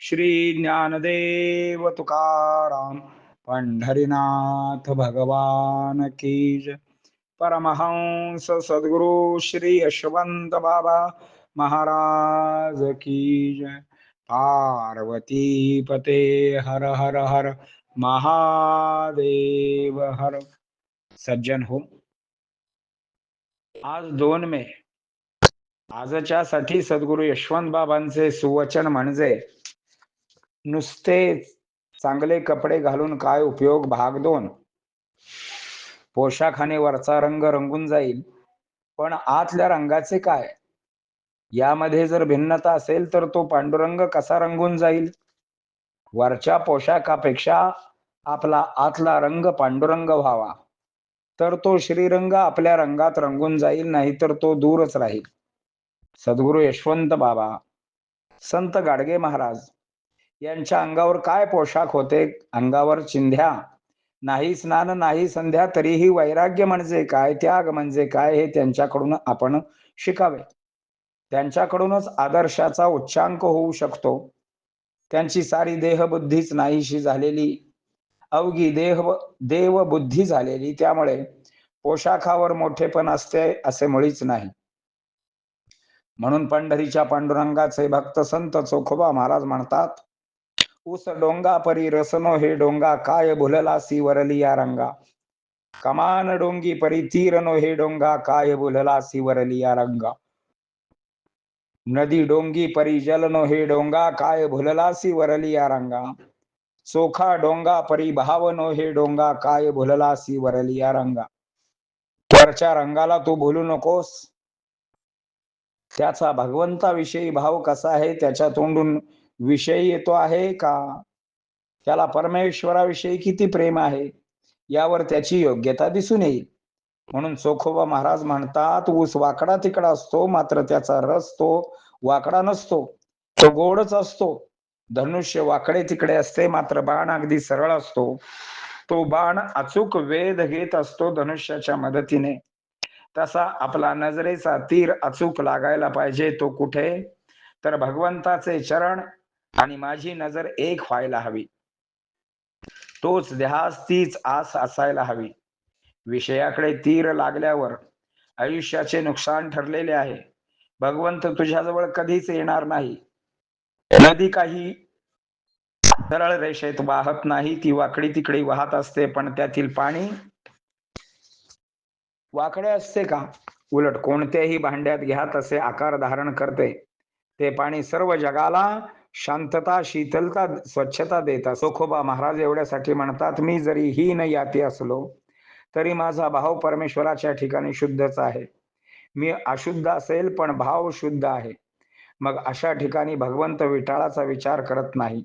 श्री ज्ञानदेव तुकाराम पंढरीनाथ भगवान की परमहंस सद्गुरु श्री यशवंत बाबा महाराज की पार्वती पते हर हर हर महादेव हर। सज्जन हो। आज दोन मे आजच्या साठी सद्गुरु यशवंत बाबांचे सुवचन म्हणजे नुसते चांगले कपडे घालून काय उपयोग? भाग दोन. पोशाखाने वरचा रंग रंगून जाईल. पण आतल्या रंगाचे काय? यामध्ये जर भिन्नता असेल तर तो पांडुरंग कसा रंगून जाईल? वरच्या पोशाखापेक्षा आपला आतला रंग पांडुरंग व्हावा. तर तो श्रीरंग आपल्या रंगात रंगून जाईल नाही तर तो दूरच राहील. सद्गुरु यशवंत बाबा. संत गाडगे महाराज. यांच्या अंगावर काय पोशाख होते? अंगावर चिंध्या. नाही स्नान नाही संध्या तरीही वैराग्य म्हणजे काय? त्याग म्हणजे काय? हे त्यांच्याकडून आपण शिकावे. त्यांच्याकडूनच आदर्शाचा उच्चांक होऊ शकतो. त्यांची सारी देहबुद्धीच नाहीशी झालेली अवघी देह देव बुद्धी झालेली त्यामुळे पोशाखावर मोठेपण असते असे मुळीच नाही. म्हणून पंढरीच्या पांडुरंगाचे भक्त संत चोखोबा महाराज म्हणतात ऊस डोंगा परी रसनो हे डोंगा काय भुललासी वरली या रंगा? कमान डोंगी परी तीर नो हे डोंगा काय भुललासी वरली या रंगा? नदी डोंगी परी जल नो हे डोंगा काय भुललासी वरली या रंगा? चोखा डोंगा परी भाव नो हे डोंगा काय भुललासी वरली या रंगा? वरच्या रंगाला तू भुलू नकोस. त्याचा भगवंताविषयी भाव कसा आहे? त्याच्या तोंडून विषय येतो आहे का? त्याला परमेश्वराविषयी किती प्रेम आहे? यावर त्याची योग्यता दिसून येईल. म्हणून सोखोबा महाराज म्हणतात ऊस वाकडा तिकडा असतो मात्र त्याचा रस तो वाकडा नसतो. तो गोडच असतो. धनुष्य वाकडे तिकडे असते मात्र बाण अगदी सरळ असतो. तो बाण अचूक वेध घेत असतो धनुष्याच्या मदतीने. तसा आपला नजरेचा तीर अचूक लागायला पाहिजे तो कुठे? तर भगवंताचे चरण आणि माझी नजर एक व्हायला हवी. तोच ध्यास तीच आस असायला हवी. विषयाकडे तीर लागल्यावर आयुष्याचे नुकसान ठरलेले आहे. भगवंत तुझ्याजवळ कधीच येणार नाही. नदी काही सरळ रेषेत वाहत नाही ती वाकडी तिकडे वाहत असते पण त्यातील पाणी वाकडे असते का? उलट कोणत्याही भांड्यात घ्या तसे आकार धारण करते. ते पाणी सर्व जगाला शांतता शीतलता स्वच्छता देता सोखोबा महाराज एवढ्यासाठी म्हणतात मी जरी ही न याती असलो तरी माझा भाव परमेश्वराच्या ठिकाणी शुद्धच आहे. मी अशुद्ध असेल पण भाव शुद्ध आहे. मग अशा ठिकाणी भगवंत विटाळाचा विचार करत नाही.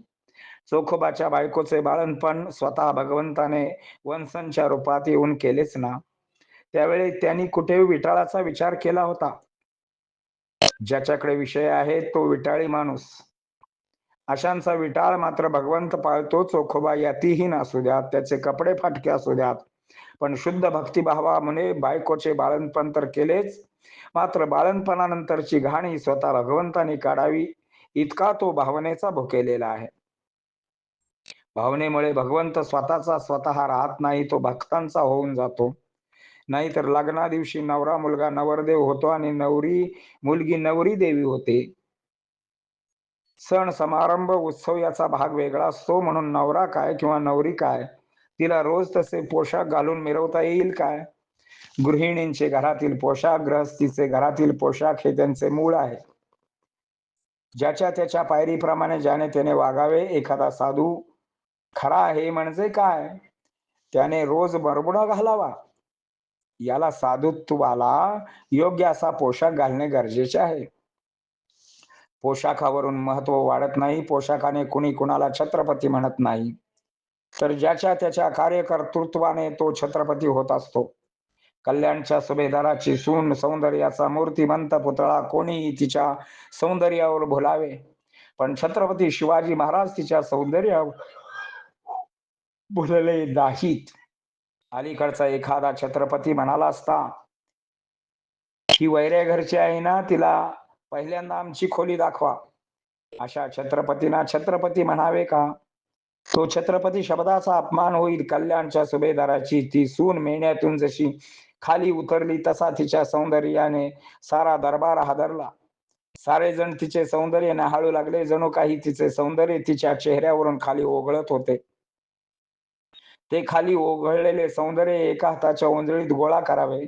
चोखोबाच्या बायकोचे बाळणपण स्वतः भगवंताने वंसनच्या रूपात येऊन केलेच ना. त्यावेळी त्यांनी कुठे विटाळाचा विचार केला होता? ज्याच्याकडे विषय आहे तो विटाळी माणूस. अशांचा विटाळ मात्र भगवंत पाळतो चोखोबा यातीहीन असू द्यात त्याचे कपडे फाटके असू द्यात. पण शुद्ध भक्तिभावामुळे बायकोचे बाळणपण तर केलेच. मात्र बाळणपणानंतरची घाणी स्वतः भगवंताने काढावी इतका तो भावनेचा भुकेलेला आहे. भावनेमुळे भगवंत स्वतःचा स्वतः राहत नाही तो भक्तांचा होऊन जातो. नाहीतर लग्ना दिवशी नवरा मुलगा नवरदेव होतो आणि नवरी मुलगी नवरी देवी होते. सण समारंभ उत्सव याचा भाग वेगळा असतो. म्हणून नवरा काय किंवा नवरी काय तिला रोज तसे पोशाख घालून मिरवता येईल काय? गृहिणींचे घरातील पोशाख ग्रहस्थीचे घरातील पोशाख हे त्यांचे मूळ आहे. ज्याच्या त्याच्या पायरीप्रमाणे ज्याने त्याने वागावे एखादा साधू खरा आहे म्हणजे काय? त्याने रोज बरबुडा घालावा. याला साधुत्वाला योग्य असा पोशाख घालणे गरजेचे आहे. पोशाखावरून महत्त्व वाढत नाही. पोशाखाने कुणी कुणाला छत्रपती म्हणत नाही. तर ज्याच्या त्याच्या कार्यकर्तृत्वाने तो छत्रपती होत असतो. कल्याणच्या सुभेदाराची सून सौंदर्याचा मूर्तिमंत पुतळा कोणीही तिच्या सौंदर्यावर भुलावे. पण छत्रपती शिवाजी महाराज तिच्या सौंदर्यावर भुलले नाहीत. अलीकडचा एखादा छत्रपती म्हणाला असता ही वैऱ्या घरची आहे ना तिला? पहिल्यांदा आमची खोली दाखवा. अशा छत्रपतींना छत्रपती म्हणावे का? तो छत्रपती शब्दाचा अपमान होईल. कल्याणच्या सुभेदाराची ती सून मेण्यातून जशी खाली उतरली तसा तिच्या सौंदर्याने सारा दरबार हादरला. सारे जण तिचे सौंदर्य न्याहाळू लागले. जणू काही तिचे सौंदर्य तिच्या चेहऱ्यावरून खाली ओघळत होते. ते खाली ओघळलेले सौंदर्य एका हाताच्या ओंजळीत गोळा करावे.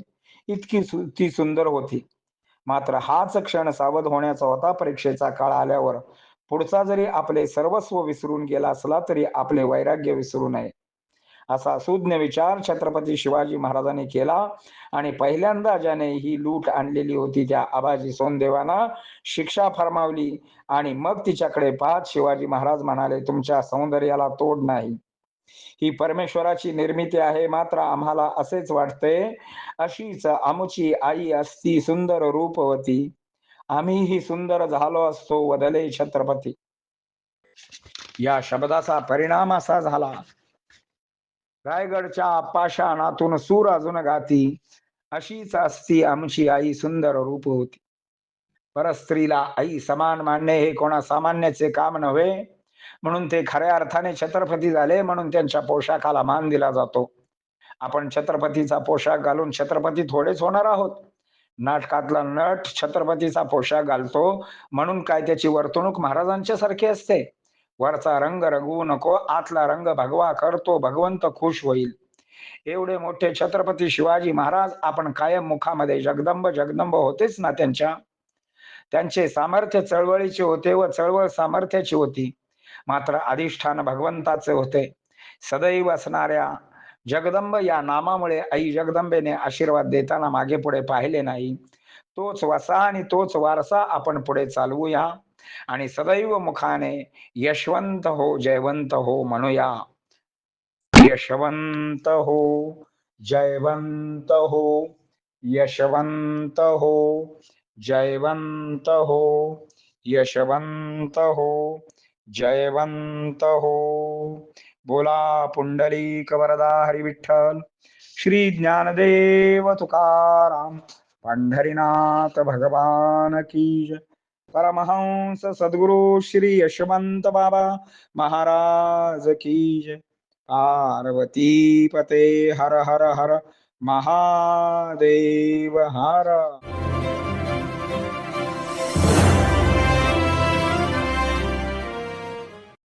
इतकी सु- ती सुंदर होती. मात्र हाच क्षण सावध होण्याचा होता. परीक्षेचा काळ आल्यावर पुढचा जरी आपले सर्वस्व विसरून गेला असला तरी आपले वैराग्य विसरू नये. असा सुज्ञ विचार छत्रपती शिवाजी महाराजांनी केला आणि पहिल्यांदा ज्याने ही लूट आणलेली होती त्या आबाजी सोनदेवांना शिक्षा फरमावली आणि मग तिच्याकडे पाहत शिवाजी महाराज म्हणाले तुमच्या सौंदर्याला तोड नाही. ही परमेश्वराची निर्मिती आहे मात्र आम्हाला असेच वाटते अशीच आमची आई असती सुंदर रूपवती. आम्हीही सुंदर झालो असतो वदले छत्रपती. या शब्दाचा परिणाम असा झाला. रायगडच्या पाषाणातून सूर अजून गाती अशीच असती आमची आई सुंदर रूप होती परस्त्रीला आई समान मानणे हे कोणा सामान्याचे काम नव्हे. म्हणून ते खऱ्या अर्थाने छत्रपती झाले म्हणून त्यांच्या पोशाखाला मान दिला जातो. आपण छत्रपतीचा पोशाख घालून छत्रपती थोडेच होणार आहोत. नाटकातला नट छत्रपतीचा पोशाख घालतो म्हणून काय त्याची वर्तणूक महाराजांच्या सारखी असते. वरचा रंग रंगवू नको आतला रंग भगवा करतो भगवंत खुश होईल. एवढे मोठे छत्रपती शिवाजी महाराज आपण कायम मुखामध्ये जगदंब जगदंब होतेच ना त्यांच्या? त्यांचे सामर्थ्य चळवळीचे होते व चळवळ सामर्थ्याची होती. मात्र अधिष्ठान भगवंताचे होते. सदैव असणाऱ्या जगदंब या नामामुळे आई जगदंबेने आशीर्वाद देताना मागे पुढे पाहिले नाही. तोच वसा आणि तोच वारसा आपण पुढे चालवूया आणि सदैव मुखाने यशवंत हो जयवंत हो म्हणूया. यशवंत हो जयवंत हो यशवंत हो जयवंत हो यशवंत हो जयवंत हो बोला पुंडलिक वरदा हरिविठ्ठल। श्री ज्ञानदेव तुकाराम। पंढरीनाथ भगवान की परमहंस सद्गुरु श्री यशवंत बाबा महाराज की जय। पार्वती पते हर हर हर। महादेव हर।